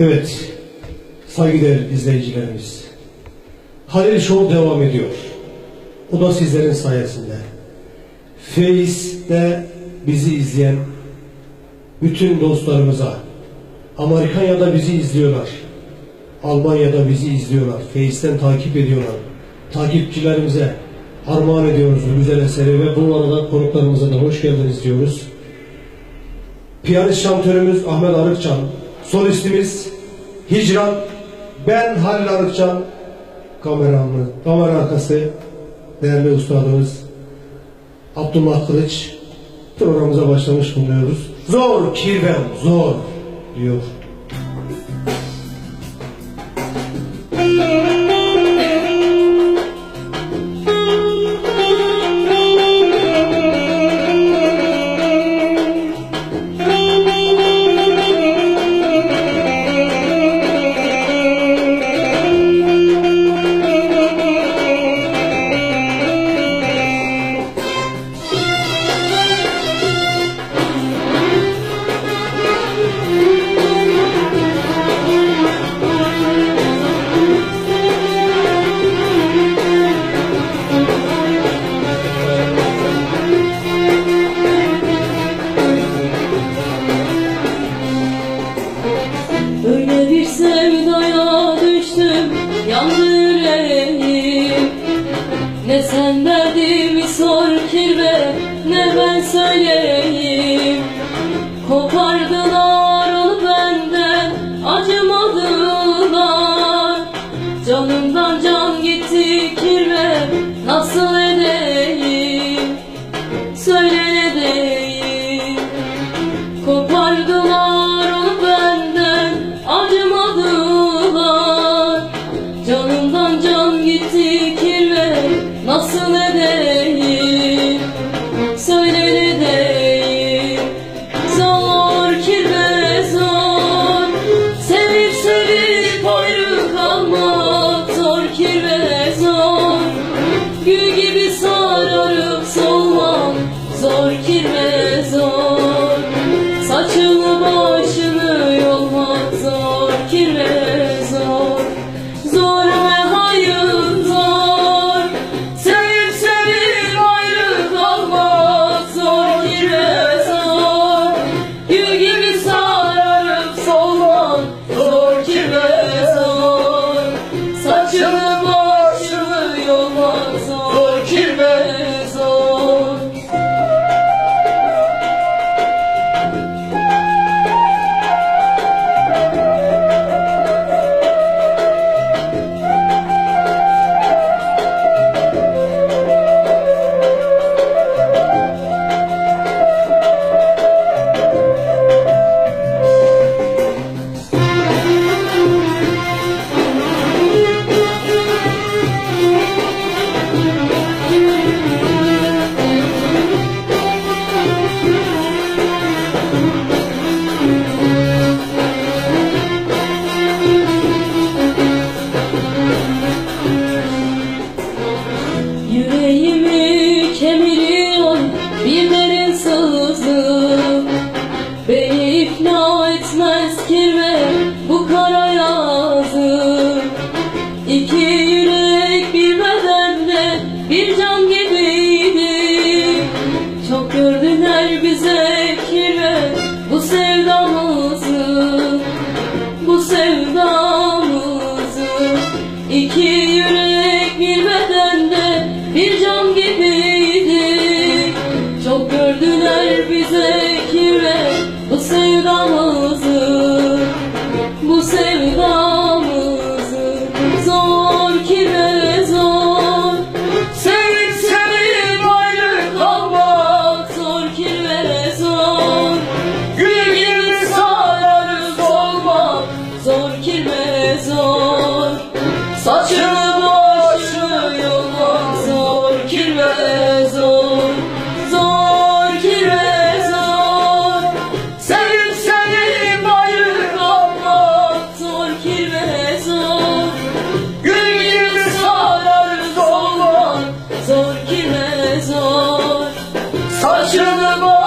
Evet, saygıdeğer izleyicilerimiz. Halil Show devam ediyor. O da sizlerin sayesinde. Face'de bizi izleyen bütün dostlarımıza, Amerika'da bizi izliyorlar. Almanya'da bizi izliyorlar. Face'ten takip ediyorlar. Takipçilerimize armağan ediyoruz bu güzel eseri ve bu arada konuklarımıza da hoş geldiniz diyoruz. Piyanist şantörümüz Ahmet Arıkcan, solistimiz Hicran, ben Halil Arıkcan, kameramı, kamera arkası değerli ustadımız Abdullah Kılıç programımıza başlamış bulunuyoruz. Zor kirvem, zor diyor. Öyle bir sevdaya düştüm yandı yüreğim Ne sen derdimi sor kirve ne ben söyleyeyim. Kopardılar ikna etmez kirve bu kara yazı? İki yürek bir bedende bir can gibiydi. Çok gördüler bize kirve bu sevdamızı? Bu sevdamızı. İki yürek the boy.